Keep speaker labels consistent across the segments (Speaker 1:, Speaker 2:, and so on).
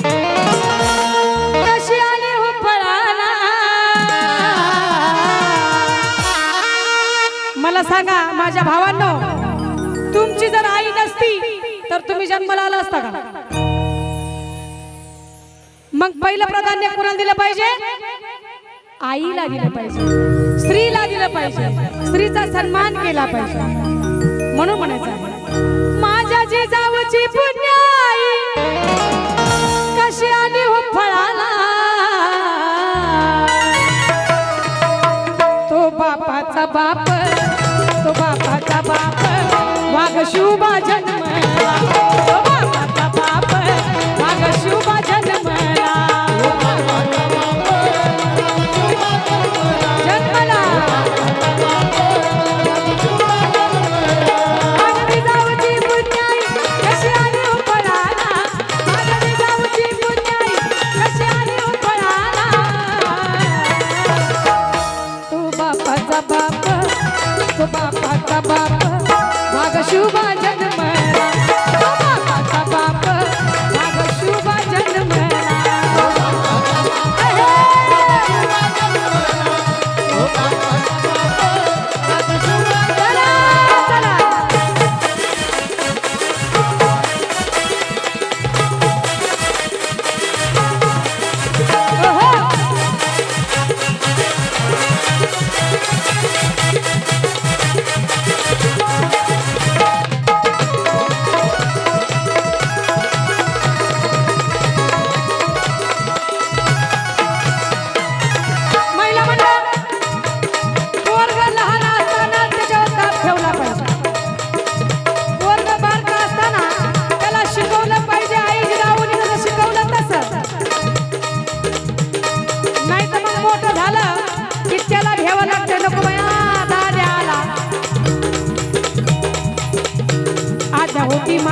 Speaker 1: हो मला सांगा माझ्या भावांनो तुमची जर आई नसती तर तुम्ही जन्माला आला असता का? मग पहिलं प्राधान्य कुणाला दिलं पाहिजे? आईला दिलं पाहिजे. स्त्रीला दिलं पाहिजे. स्त्रीचा सन्मान केला पाहिजे. म्हणून म्हणायचं माझ्या माझ्या जिजाऊची पुण्य बापाचा बाप तो बापाचा बाप. वाघ शुभा जन्म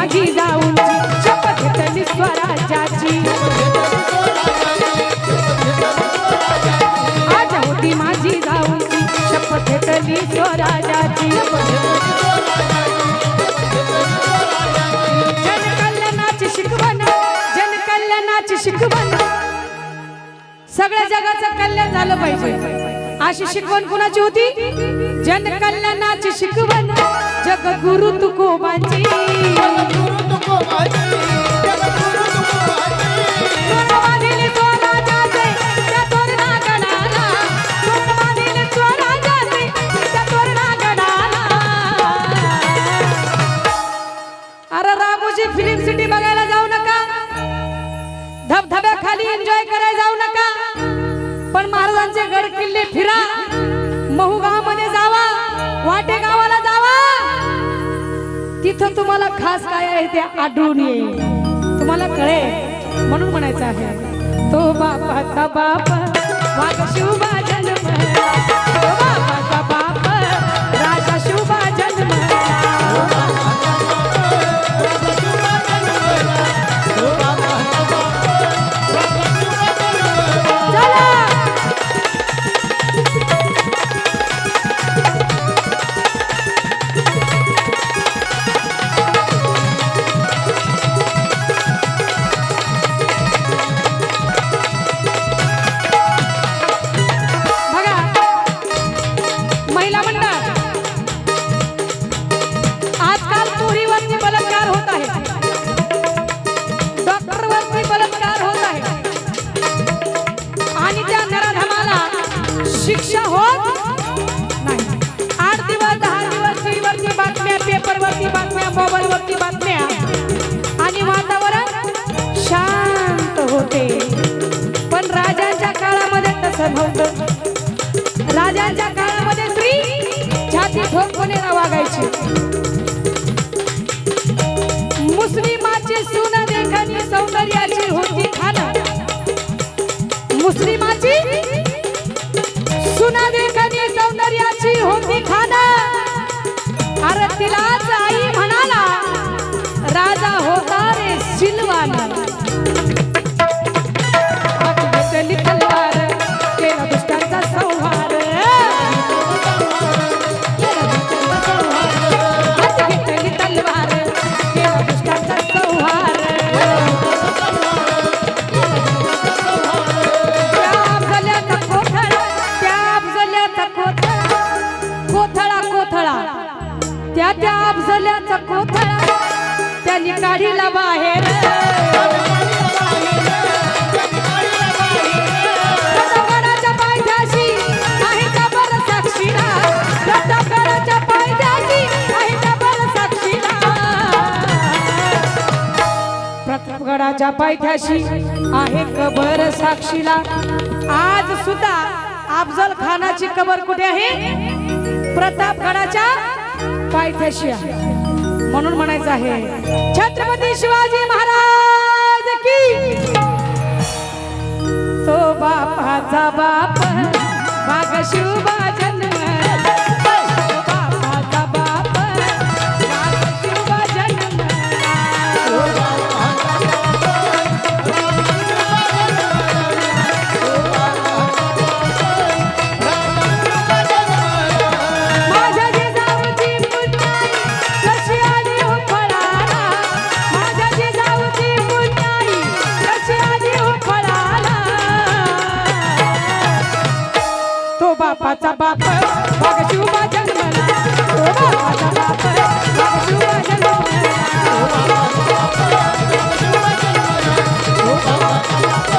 Speaker 1: मागी जाऊन शपथ घेतली स्वराज्याची. आज होती माझी जाऊन शपथ घेतली स्वराज्याची. जनकल्याणाची शिकवण जनकल्याणाची शिकवण. सगळ्या जगाचं कल्याण झालं पाहिजे. अशी शिकवण कुणाची होती? जनकल्याणाची शिकवण जगगुरु तुकोबाची. महाराजांचे गड किल्ले फिरा. महू जावा. वाटे गावाला जावा. तिथं तुम्हाला खास काय आहे ते आढळून येईल. तुम्हाला कळेल म्हणून म्हणायचं आहे. तो बापाचा बाप वाघ शुभा काळामध्ये तसं राजांच्या काळामध्ये स्त्री छाती ठोकपणे वागायची. मुस्लिमाची सुन देखणी सौंदर्याची होती खाना. मुस्लिमाची सुना देखा देवाच्या पायथ्याशी आहे कबर साक्षीला. आज सुद्धा अफजल खानाची कबर कुठे आहे? प्रताप खानाच्या पायथ्याशी आहे. म्हणून म्हणायचं आहे छत्रपती शिवाजी महाराज की! तो बापाचा बाप बाग शिवबाजा बापाचा बाप मग शिवबा जन्मला. तो बापाचा बाप मग शिवबा जन्मला. तो बापाचा बाप मग शिवबा जन्मला. तो बापाचा बाप